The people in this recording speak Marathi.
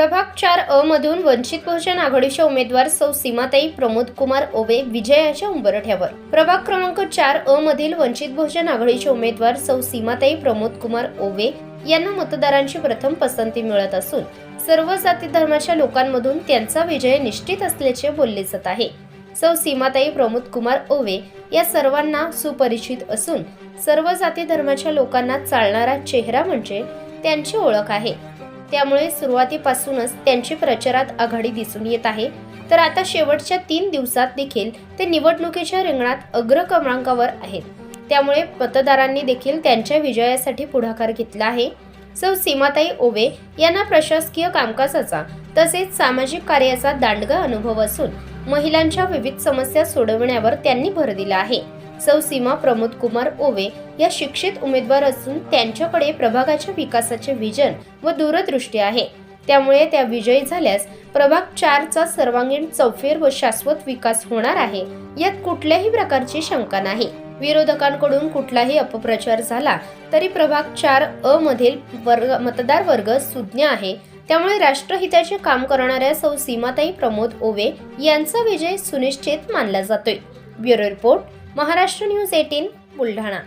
प्रभाग चार अ मधून वंचित बहुजन आघाडीच्या उमेदवार सौ सीमाताई प्रमोद कुमार ओवे विजयाच्या उंबरठ्यावर. प्रभाग क्रमांक चार अ मधील वंचित बहुजन आघाडीचे उमेदवार सौ सीमाताई प्रमोद कुमार ओवे यांना मतदारांची प्रथम पसंती मिळत असून सर्व जाती धर्माच्या लोकांमधून त्यांचा विजय निश्चित असल्याचे बोलले जात आहे. सौ सीमाताई प्रमोद कुमार ओवे या सर्वांना सुपरिचित असून सर्व जाती धर्माच्या लोकांना चालणारा चेहरा म्हणजे त्यांची ओळख आहे. त्यामुळे सुरुवातीपासूनच त्यांची प्रचारात आघाडी दिसून येत आहे. तर आता शेवटच्या तीन दिवसात देखील ते निवडणुकीच्या रिंगणात अग्र क्रमांकावर आहेत. त्यामुळे मतदारांनी देखील त्यांच्या विजयासाठी पुढाकार घेतला आहे. सौ सीमाताई ओवे यांना प्रशासकीय कामकाजाचा तसेच सामाजिक कार्याचा दांडगा अनुभव असून महिलांच्या विविध समस्या सोडवण्यावर त्यांनी भर दिला आहे. सौ सीमा प्रमोद कुमार ओवे या शिक्षित उमेदवार असून त्यांच्याकडे प्रभागाच्या विकासाचे विजन व दूरदृष्टी आहे. त्यामुळे त्या विजयी झाल्यास प्रभाग चारचा सर्वांगीण चौफेर व शाश्वत विकास होणार आहे यात कुठल्याही प्रकारची शंका नाही. विरोधकांकडून कुठलाही अपप्रचार झाला तरी प्रभाग चार अ मधील वर्ग मतदार वर्ग सुज्ञ आहे. त्यामुळे राष्ट्रहिताचे काम करणाऱ्या सौ सीमाताई प्रमोद ओवे यांचा विजय सुनिश्चित मानला जातोय. Bureau report Maharashtra news eighteen Buldhana.